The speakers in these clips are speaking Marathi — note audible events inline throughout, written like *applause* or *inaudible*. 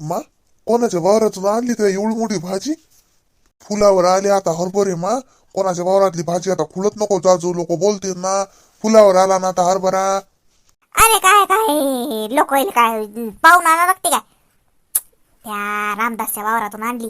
मा कोणाच्या वावरातून आणली तर एवढी मोठी भाजी? फुलावर आले आता हरभरे मा. कोणाच्या वावरातली भाजी आता खुलत नको जाजू लोक बोलतील ना. फुलावर आला ना आता हरभरा. अरे काय काय? लोक येईल काय? पाहून आणा लागते काय? त्या रामदासच्या वावरातून आणली.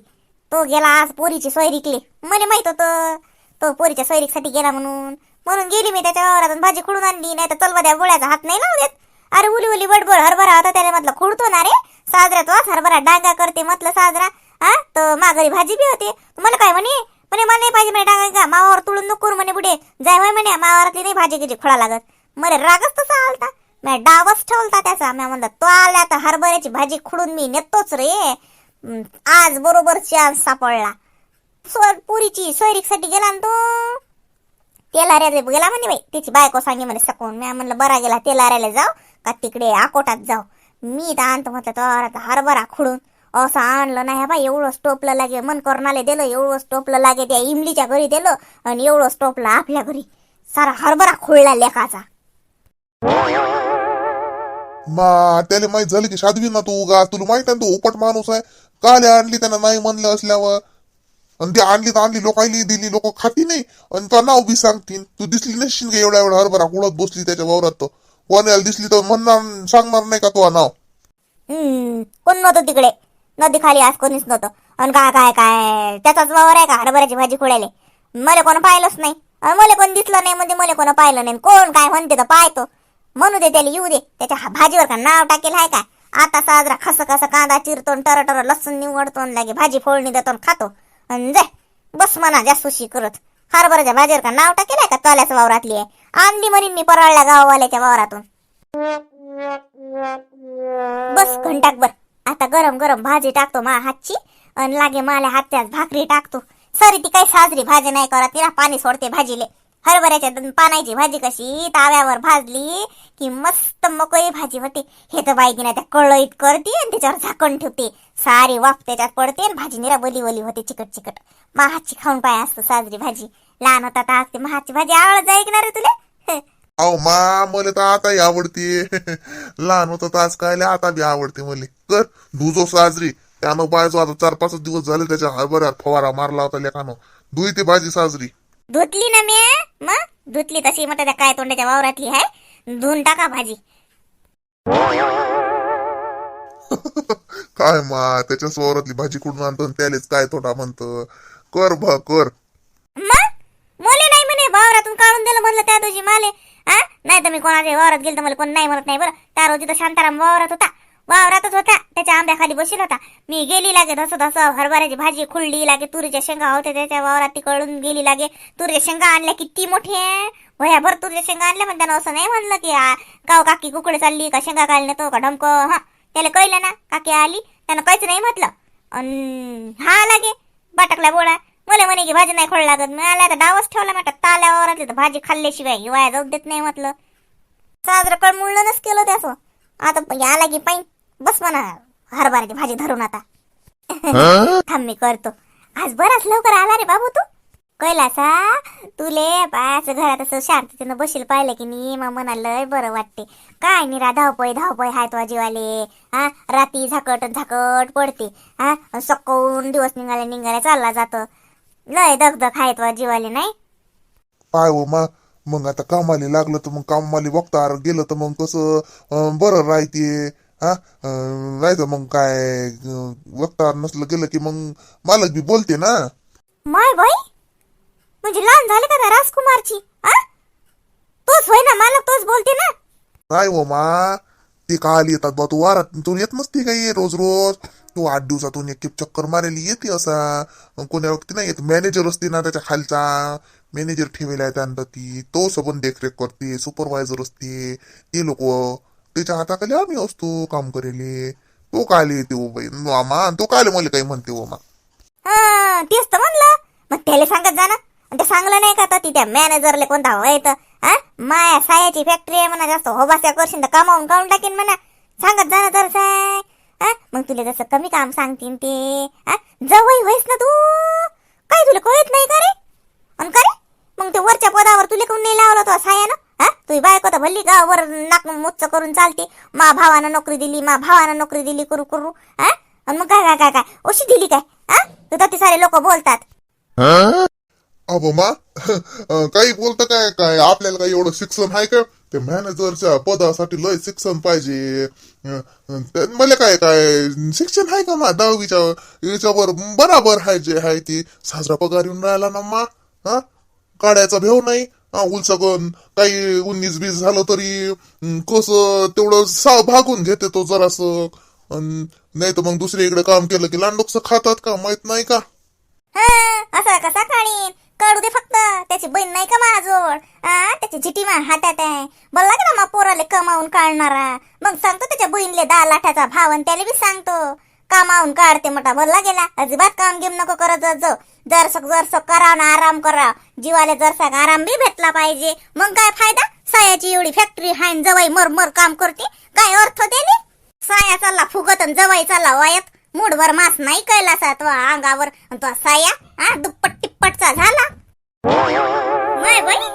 तो गेला आज पोरीची सोयरीकले मला माहीत होतं. तो पोरीच्या सोयरीकसाठी गेला म्हणून. म्हणून गेली मी त्याच्या वावरातून भाजी खुडून आणली. नाही तर तलवाद्या गोळ्याचा हात नाही लावू देत अरे उली उली बडबड हरभरा होता त्याला म्हटलं खुडतो ना रे. साजरा तो हरभरा डांगा करते म्हटलं साजरा. हा? तर माघारी भाजी बी होते. मला काय म्हणे? म्हणे मला नाही पाहिजे म्हणे डांगा का मावावर तुळून नको म्हणे बुडे. जाय होय म्हणे मावावरातली नाही भाजी किती खोळा लागत. मला रागच तसा आलता. मी डावच ठेवलता त्याचा. मी म्हणलं तो आला तर हरभऱ्याची भाजी खुडून मी नेतोच रे. आज बरोबर चान्स सापडला. सोर पुरीची सोयरीकसाठी गेला ना तो. तेलाऱ्याला गेला म्हणे बाई. त्याची बायको सांगे म्हणे सकून मी म्हणलं बरा गेला तेलाऱ्याला जाऊ. का तिकडे आकोटात जाऊ. मी तर आणतो म्हटलं तर आता हरभरा खुडून. असं आणलं नाही बा एवढं स्टोपला लागे. मन करणाले दिलं एवढं स्टोपला लागे. त्या इमलीच्या घरी दिलं आणि एवढं स्टोपला आपल्या घरी. सारा हरभरा खुळला लेखाचा मा त्याला माहीत झालं की साधवी ना तू उगा तुला माहीत आहे ना तू उपट माणूस आहे? काल आणली त्यानं नाही म्हणलं असल्यावर? आणि ती आणली तर आणली लोकांनी दिली लोक खाती नाही. आणि तो नाव बी सांगतील तू दिसली नसशील का एवढा एवढा हरभरा कुळत बसली त्याच्या वावरात तो कोणाला दिसली तर म्हणणार सांगणार नाही का तो नाव? हम्म कोण नव्हतं तिकडे? नदी खाली आज कोणीच नव्हतं. आणि काय काय काय? त्याचाच वावर आहे का? हरभऱ्याची भाजी खोडायले मला कोण पाहिलंच नाही. अन मला कोण दिसलं नाही म्हणजे मला कोण पाहिलं नाही. कोण काय म्हणते तर पाहतो. म्हणू दे त्याला येऊ दे. त्याच्या भाजीवर का नाव टाकेल आहे का? आता साजरा खस खस कांदा चिरतो टर टर लसूण निवडतो न लागे भाजी फोडणी देतो खातो. आणि जाय बस म्हणा जास्तशी करत. हरभऱ्याच्या भाजीवर का नाव टाकेल आहे का? तल्याच वावरातली आहे. आणली म्हणून मी परळल्या गाववाल्याच्या वावरातून. बस घंटाकभर आता गरम गरम भाजी टाकतो मा हातची आणि लागे माल्या हात्यात भाकरी टाकतो. सरी ती काही साजरी भाजी नाही करत तिला पाणी सोडते भाजीले. हरभऱ्याच्या पानायची भाजी कशी ताव्यावर भाजली की मस्त मकई भाजी होते. हे तर बाई तिने त्या कळईत करते आणि त्याच्यावर झाकण ठेवते. सारी वाफ त्याच्यात पडते आणि भाजी निरा बली बली होते चिकट चिकट. महाची खाऊन पाय असतो साजरी भाजी. लहान होता टाकते महाची भाजी आवडत जाईल ना रे तुला? अहो मा मला तर आताही आवडते. *laughs* लहान होतं तर आज काय आता बी आवडते मला कर धुजो साजरी. त्यानं बायचो आता चार पाच दिवस झाले त्याच्या हरभऱ्यात फवारा मारला होता लेखानं धुई ती भाजी साजरी. धुतली ना मी मग? धुतली तशी मग त्या काय तोंडाच्या वावरातली आहे धुवून टाका भाजी. *laughs* काय मा त्याच्या स्वरातली भाजी कुठून आणतो आणि त्यालेच काय थोडा म्हणतं? कर भा कर मग मोले नाही म्हणे वावरातून काढून त्या दिवशी माले हा नाही तर मी कोणाच्या वावरात गेलो तर मला कोण नाही म्हणत नाही बरं. त्या रोजी तर शांताराम वावरात होता. वावरातच होता. त्याच्या आंब्याखाली बसेल होता. मी गेली लागे धसो धसो हरभऱ्याची भाजी खुल्ली लागे तुरीच्या शेंगा होते त्याच्या वावरात ती गेली लागे. तुरीच्या शेंगा आणल्या किती मोठी आहे. भर तुरीच्या शेंगा आणल्या पण त्यानं असं नाही म्हणलं की काव काकी कुकडे चालली का शेंगा काढले तो का ढमक हा. त्याला कळलं ना काकी आली. त्यानं काहीच नाही म्हटलं. हा लागे बाटकला बोळा मला म्हणे की भाजी नाही खोड लागत. मी आल्या तर डावच ठेवला म्हटलं ताल्यावर वावरातली तर भाजी खाल्ल्याशिवाय हिवाळ्या जाऊ देत नाही म्हटलं. साजरं कळमुळणच केलं त्याचं. आता आला की पाईन बस म्हणा हरभऱ्याची भाजी धरून आता. *laughs* थांब मी करतो. आज बराच लवकर आला रे बाबू तू. कैलासा तुले पाच घरात असं शांततेनं बशील पाहिलं की नी मग मनाला लय बरं वाटते. काय निरा धावपय धावपय हाय तो जीवाले. हा राती झाकट झाकट पडते. हा सकवून दिवस निघाले निघाले चालला जातो. लय दगदग हाय तो जीवाले नाही? काय हो मा मग आता कामाला लागलं तर मग कामाला बघता गेलं तर मग कसं अं, बरं राहते. हा? अं, नाही तर मग काय अं, बघता नसलं गेलं की मग मालक बी बोलते ना. माय बाई म्हणजे लहान झाले का त्या राजकुमारची हा? तोच होय ना मला तोच बोलते ना? नाही हो मा ते काल येतात बा तू वारात तू येत नसती काही रोज रोज? तू आठ दिवसातून एक चक्कर मारेली येते असा. कोण्या व्यक्ती नाही येत. मॅनेजर असते ना त्याच्या खालचा. मॅनेजर ठेवलेला आहे त्यानंतर ती. तो सबन देखरेख करते सुपरवायझर असते. ते लोक त्याच्या हाताखाली आम्ही असतो काम करेले तो काल येते हो बाई. मा तो काल मला काही म्हणते ओ मा. तेच तर म्हणलं. मग त्याला सांगत जा ना. ते सांगलं नाही का आता त्या मॅनेजरले कोणता हवा हा? माया सायाची फॅक्टरी आहे म्हणा जास्त होबास्या करशील तर कमावून काढून टाकीन म्हणा. सांगत जा ना तर साय हा? मग तुला जसं कमी काम सांगतीन ते हा? जवळ होईस ना तू. काय तुला कळत नाही का रे? अन का रे? मग ते वरच्या पदावर तुला कोण नाही लावलं तो सायानं? हा? तुझी बायको तर भल्ली गावावर नाक मुच्च करून चालते. मा भावानं नोकरी दिली मा भावानं नोकरी दिली करू करू हा? आणि मग काय काय काय काय? ओशी दिली काय? हा? तर ते सारे लोक बोलतात. अबो मा काही बोलतं काय काय? आपल्याला काही एवढं शिक्षण आहे का? ते मॅनेजरच्या पदासाठी लय शिक्षण पाहिजे. मला काय काय? शिक्षण आहे का मा दहावीच्या याच्यावर बराबर आहे जे आहे ती? साजरा पगार येऊन राहिला ना मा हा? काढायचा भेव नाही. हा उलसगन काही उन्नीस बीस झालं तरी कसं तेवढं सा भागून घेते तो जरासं. नाही तर मग दुसरीकडे काम केलं की लांडोकसं खातात का? माहीत नाही का? असं कसा काढीन काढू दे फक्त. त्याची बहीण नाही का माझोड आ त्याची झिटी मा हातात आहे. बोलला की ना मा पोराले कमावून काढणारा? मग सांगतो त्याच्या बहिणीले दहा लाठाचा भाव आणि त्याला बी सांगतो. कामावून काढते मोठा. बोलला गेला अजिबात काम घेऊन नको करत जात जरसक जरसक करा ना आराम करा. जीवाले जरसा आराम बी भेटला पाहिजे. मग काय फायदा? सायाची एवढी फॅक्टरी हाय जवाई मर मर काम करते. काय अर्थ त्याने साया चालला फुगत आणि जवाई चालला वायत. मूडवर मास नाही कैलासा तो अंगावर. आणि तो साया हा दुप्पट टिप्पटचा झाला. माय बाई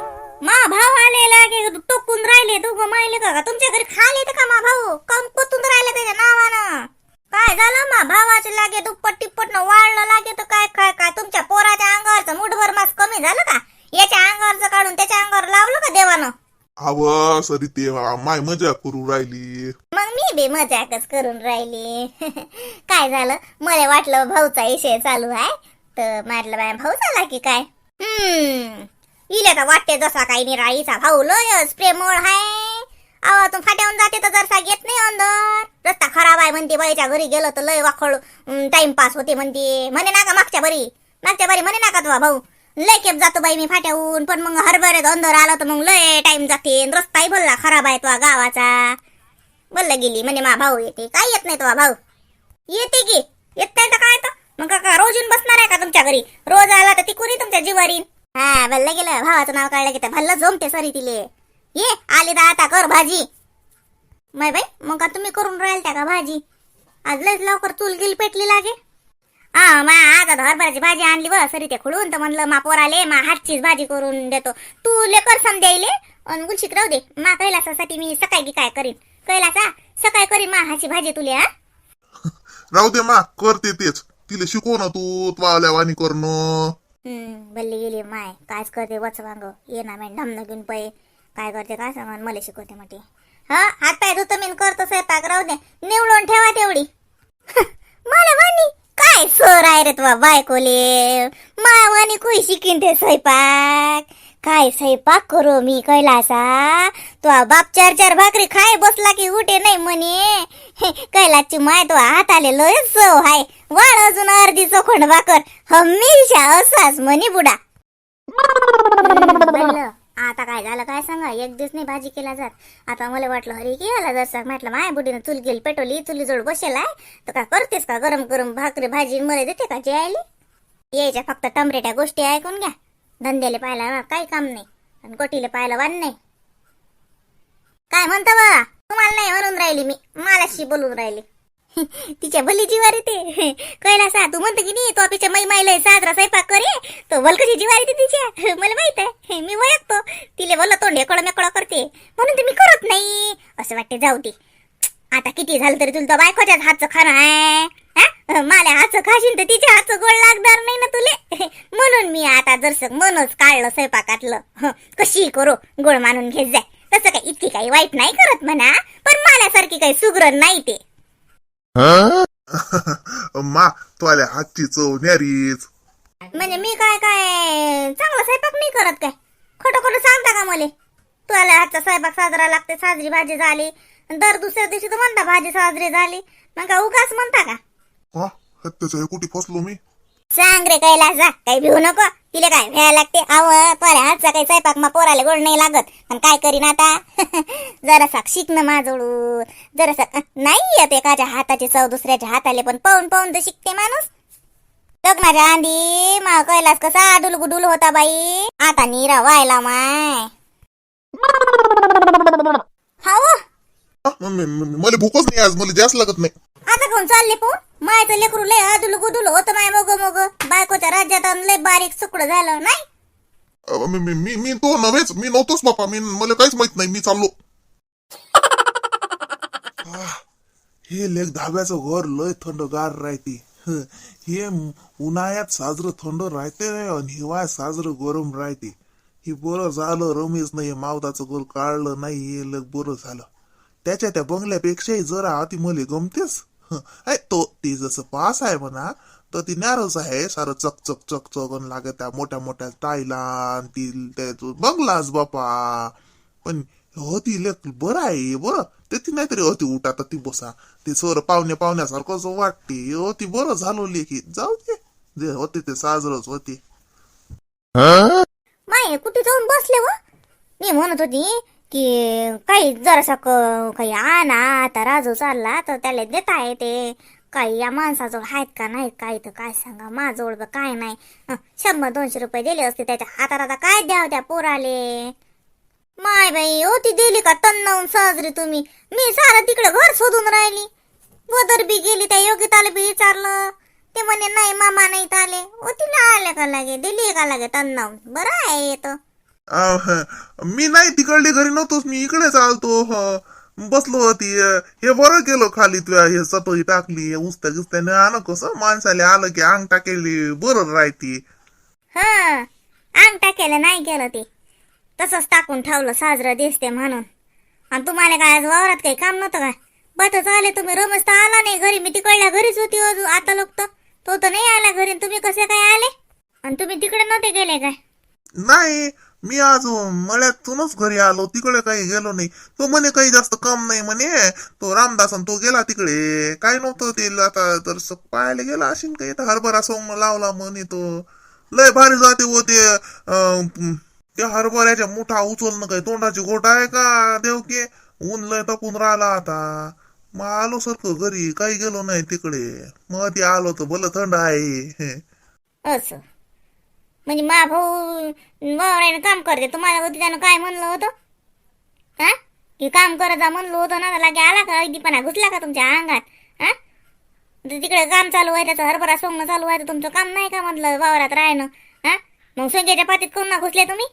मा भाऊ आले लागे टोकून राहिले दोघं मायले का? तुमच्या घरी खाले तर का मा भाऊ? कम कुतून राहिले त्याच्या नावानं? काय झालं? मा भावाचे लागे दुप्पट टिप्पट न वाळलं लागे तर काय काय काय? तुमच्या पोराच्या अंगावरचं मुठभर मास कमी झालं का? याच्या अंगावरचं काढून त्याच्या अंगावर लावलं का देवानं? अव सरी ते माय मजा करू राहिली. मग मी बी मजाकच करून राहिली. *laughs* काय झालं? मला वाटलं भाऊचा विषय चालू आहे. तर मारलं बाय भाऊ झाला की काय? हम्म. इले तर वाटते जसा काही निराळीचा भाऊ लयच प्रेमळ हाय. आवातून फाट्याहून जाते तर जरसा घेत नाही अंदर रस्ता खराब आहे म्हणते बाईच्या घरी गेलो तर लय वाखळ टाइमपास होते म्हणते. म्हणे ना का मागच्या बरी. मागच्या बरी म्हणे ना का तुझा भाऊ. लय केप जातो बाई मी फाट्याहून पण मग हरभरे अंदर आलं तर मग लय टाइम जाते. आणि रस्ताही बोलला खराब आहे तुझा गावाचा. बोलला गेली म्हणे मा भाऊ येते. काय येत नाही तुझा भाऊ? येते की. येत नाही तर काय तर? मग काका रोज येऊन बसणार आहे का तुमच्या घरी? रोज आला तर ती कुणी तुमच्या जीवारीन? हा भल्ल गेलं. भावाचं नाव काढलं की भल्ल भल्ला सरी तिले. ये आली तर आता कर भाजी. मै बाई मग का तुम्ही करून राहिल त्या का भाजी? आज लयच लवकर चूल गिल पेटली लागे. हा मा आज आता भाजी आणली व सरी ते खुडून तर म्हणलं मा पोराले मा हातचीच भाजी करून देतो. तू लेकर समजायले. आणि गुलशिक राहू दे. मा कैलासासाठी मी सकाळी की काय करीन? कैलासा सकाळी करीन मा हाची भाजी तुले हा? *laughs* राहू दे मा करते तेच. तिला शिकव ना तू त्वाल्या वाणी करणं. हम्म बल्ली गेली माय. कायच करते वच वांग. ये ना मी ढमन घेऊन पै काय करते काय सांगा मला शिकवते म्हटे हा हात पाय धुतो मी करतो स्वयंपाक राहू दे. निवडून ठेवा तेवढी. मला वाणी? काय सर आहे रे तुवा बायकोले? माय वाणी कुई शिकीन ते स्वयंपाक? काय स्वयंपाक करू मी कैलासा? तो बाप चार चार भाकरी खाय बसला की उठे नाही म्हणे. कैलासची माय तो हाताले आलेलो सव हाय. वाढ अजून अर्धी चोखंड भाकर. हमेशा असाच म्हणे बुडा. आता काय झालं काय सांगा? एक दिवस नाही भाजी केला जात. आता मला वाटलं अरे की आला जसा म्हटलं माय बुडीनं चुल गेली पेटवली चुली जोड बसेल आहे तर काय करतेस का? गरम गरम भाकरी भाजी मला देते का? जे आयली यायच्या फक्त टमरेट्या गोष्टी ऐकून घ्या. धंद्याला पाहायला काही काम नाही. आणि कोटीला पाहायला वान नाही. काय म्हणता बा तुम्हाला नाही म्हणून राहिली मी. मलाशी बोलून राहिली. *laughs* तिच्या भली जीवार येते *laughs* कैलासा तू म्हणतो की नाही तो तिच्या मै मायला साजरा स्वयंपाक करे तो भल कशी जीवार येते तिच्या? *laughs* मला माहीत आहे. मी वळखतो. तिले बोल तोंड एकडं मेकडं करते. म्हणून ते मी करत नाही. असं वाटते जाऊ दे. *tsk* आता किती झालं तरी तुला तो बायकोच्याच हातचं खाणं आहे. मला हातचं खाशीन तर तिच्या हातचं गोड लागणार नाही ना तुले. म्हणून मी आता जरसक मनच काढलं स्वयंपाकातलं कशी करू? गोड मानून घेत जाय. तसं काही इतकी काही वाईट नाही करत म्हणा. पण माझ्यासारखी काही सुगरण नाही ते. *laughs* मा त्वाल्या हातची चव न्यारीच. म्हणजे मी काय काय चांगला स्वयंपाक नाही करत काय? खोटं खोटं सांगता का मले? तुला हातचा स्वयंपाक साजरा लागते साजरी भाजी झाली. दर दुसऱ्या दिवशी तर म्हणता भाजी साजरी झाली. मग का उगाच म्हणता का? हा? हे कुठे फसलो मी? सांग रे कैलास जा. काही भिवू नको. तिला काय भ्यायला लागते? आव तुला हातचा काही स्वयंपाक मग पोराला गोड नाही लागत. पण काय करीन आता? *laughs* जरासा शिक ना माझोडू जरासा नाही येत एकाच्या हाताची चव दुसऱ्याच्या हाताले पण पाहून पाहून तर शिकते माणूस. लग्नाच्या आधी मा कैलास कसा डुल गुडुल होता बाई. आता नीरा व्हायला माय. हाव? म- म- म- मला भूकच नाही आज. मला जास्त लागत नाही. आता कोण चालले पाहून? मायचं लेकरू लय आदुल गुदुल होतं माय मोग मोग. बायकोच्या राज्यात अन लय बारीक सुकडं झालं नाही? अ, मी मी- मी मी तो नव्हेच मी नव्हतोच बापा मी मला काहीच माहीत नाही मी चाललो. आह, हे लेख धाब्याचं घर लय थंडगार राहते. हं, हे उन्हाळ्यात साजरं थंड राहते आणि हिवाळ्यात साजरं गरम राहते. हे बरं झालं रमेश नाही मावदाचं घर काढलं नाही हे लग बरं झालं. त्याच्या त्या बंगल्यापेक्षाही जरा आती मले गमतेस हं, ऐ, तो ते जसं पास आहे म्हणा तर ती नॅरोच आहे. सारं चक चक चक चक अन लागत त्या मोठ्या मोठ्या टायला ती त्या तो बंगलाच बापा. पण होती लेख बरं आहे बरं. ते ती नाहीतरी होती उठा तर ती बसा. ते सर पाहुणे पाहुण्यासारखंच वाटते. होती बरं झालो लेखी जाऊ दे. जे होते ते साजरच होते. माय कुठे जाऊन बसले व? मी म्हणत होती की काही जरासा क- काही आणा आता राजू चालला तर त्याला देता येते काही या माणसाजवळ आहेत का नाही काय तर काय सांगा माझजवळ काय नाही. शंभर दोनशे रुपये दिले असते त्याच्या हातात आता काय द्याव त्या पोराले? माय बाई होती दिली का तन्नावून सहजरी तुम्ही? मी सारं तिकडे घर शोधून राहिली. वदर बी गेली त्या योगिताला बी विचारलं. ते म्हणे नाही मामा नाहीत आले ओ तिला आले का लागे? दिली का लागे तन्नावून? बरं आहे येतं मी नाही तिकडली घरी नव्हतोच मी इकडेच आलतो. बसलो होती हे बरं केलं खाली तुया हे सटोई टाकली उस्त्या गिस्त्याने आलं कसं? माणसाला आलं की अंग टाकेली बरं राहते. हा अंग टाकेलं नाही केलं ते. तसंच टाकून ठेवलं साजरं दिसते म्हणून. आणि तुम्हाला काय आज वावरात काही काम नव्हतं काय बतच आले तुम्ही रमेश तर आला नाही घरी. मी तिकडल्या घरीच होती अजून आता लोक तर. तो तर नाही आला घरी तुम्ही कसे काय आले? आणि तुम्ही तिकडे नव्हते गेले काय? नाही मी आज मळ्यातूनच घरी आलो तिकडे काही गेलो नाही. तो म्हणे काही जास्त काम नाही म्हणे. तो रामदास तो गेला तिकडे. काय नव्हतं ते आता तर पाहायला गेला असेल काही तर हरभरा सोंग लावला म्हणे तो. लय भारी जाते व ते अं, त्या हरभऱ्याच्या मोठा उचलणं काय तोंडाची गोट आहे का देवके? ऊन लय तपून राहिला आता. मग आलो सारखं घरी काही गेलो नाही तिकडे. मग ते आलो तर भलं थंड आहे. *laughs* असं. म्हणजे मा भाऊ वावरायनं काम करते. तुम्हाला होती त्यानं काय म्हणलं होतं? हा? की काम करत जा म्हणलं होतं ना लागे आला का? अगदीपणा घुसला का तुमच्या अंगात? हा? म्हणजे तिकडे काम चालू आहे त्याचं हरभरा सोंगणं चालू आहे तर तुमचं काम नाही का म्हटलं वावरात राहणं हा? मग संख्येच्या पातीत कोण ना घुसले तुम्ही?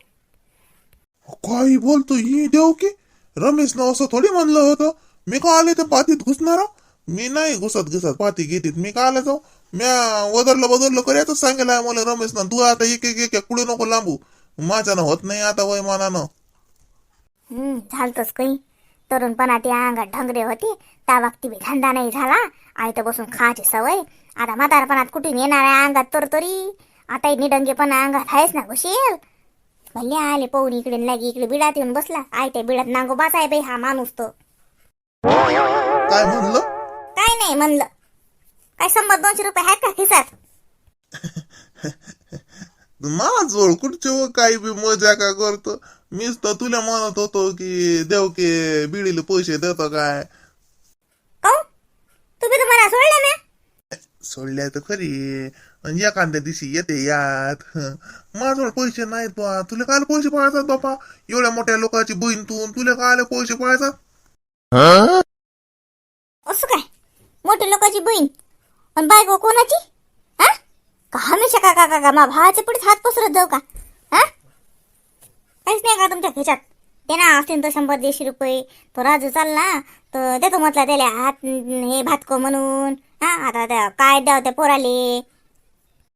काही बोलतो ही देव की? रमेशनं असं थोडी म्हणलं होतं. मी का आले तर पातीत घुसणार हो? मी नाही घुसत घुसत पाती घेतीत. मी का आले जाऊ? म्या वदरलं बदरलं करायचं सांगेल मला रमेशनं. तू आता एक एक एक पुढे नको लांबू? माझ्यानं होत नाही आता वयमानानं हम्म झालतच काही तरुणपणा ती अंगात ढंगरे होती. त्या बाबती बी धंदा नाही झाला. आयतं बसून खायची सवय. आता म्हातारपणात कुठून येणार आहे अंगात तर तरी? आता निडंगेपणा अंगात आहेच ना घुसेल भल्ले आले पाहून इकडे न लागे इकडे बिडात येऊन बसला. आय त्या बिडात नांगो बसाय बाई हा माणूस तो. काय म्हणलं? काय नाही म्हणलं. काय शंभर दोनशे रुपये आहेत का खिसात *laughs* माझोळ कुठचे व काही बी मजा का करतो? मीच तर तुला म्हणत होतो की देव की बिडीले पैसे देतो काय? काऊ तुम्ही तर मला सोडलं ना. सोडल्या तर खरी आणि एखाद्या दिवशी येते यात. *laughs* माझ्याजवळ पैसे नाहीत बा. तुला काय पैसे पाहायचात बापा? एवढ्या मोठ्या लोकांची बहीण तू तुला काय पैसे पाहायचा? असं काय? मोठी लोकांची बहीण? आणि बायको कोणाची? हा? का हमेशा का का का मा भावाच्या पुढे हात पसरत जाऊ का? हा? काहीच नाही का तुमच्या खिशात? ते ना असतील तर शंभर दीडशे रुपये. तो राजू चालला तर देतो म्हटलं त्याला हात हे भातको म्हणून. हा आता त्या काय द्याव त्या पोराले?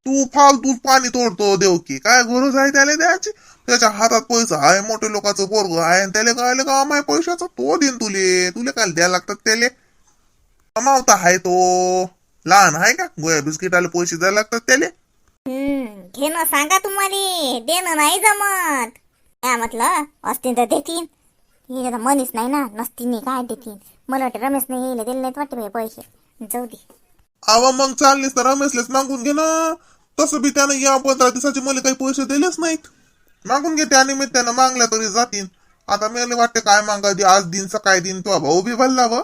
तू फालतू पाणी तोडतो देव की काय गरज आहे त्याला द्यायची? त्याच्या हातात पैसा आहे मोठ्या लोकांचं पोरग आहे आणि त्याला काय काम आहे पैशाचं? तो देईन तुले. तुले काय द्यायला लागतात त्याले? कमावता आहे तो. लहान आहे का? गोया बिस्किटाला पैसे द्यायला लागतात त्याले? हम्म घेणं सांगा तुम्हाला. देणं नाही जमत. काय म्हटलं? असतील तर देतीन. हे तर मनीच नाही ना नसतील काय देतीन? मला वाटतं रमेश नाही येईल दिले नाहीत वाटते पैसे. जाऊ दे. आवा मग चाललीस तर रमेशलेच मागून घे ना. तसं बी त्यानं या पंधरा दिवसाचे मला काही पैसे दिलेच नाहीत. मागून घे त्या निमित्तानं मागल्या तरी जातील आता मला वाटते काय मागा दे आज दिन सकाळी दिन तो भाऊ बी भरला व.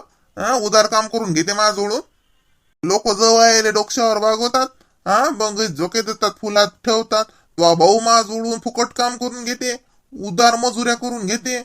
उदार काम करून घेते माझ्याजवळून. लोक जवळ डोक्यावर वागवतात हा? मग झोके देतात फुलात ठेवतात. वा भाऊ माज उडून फुकट काम करून घेते उदार मजुऱ्या करून घेते.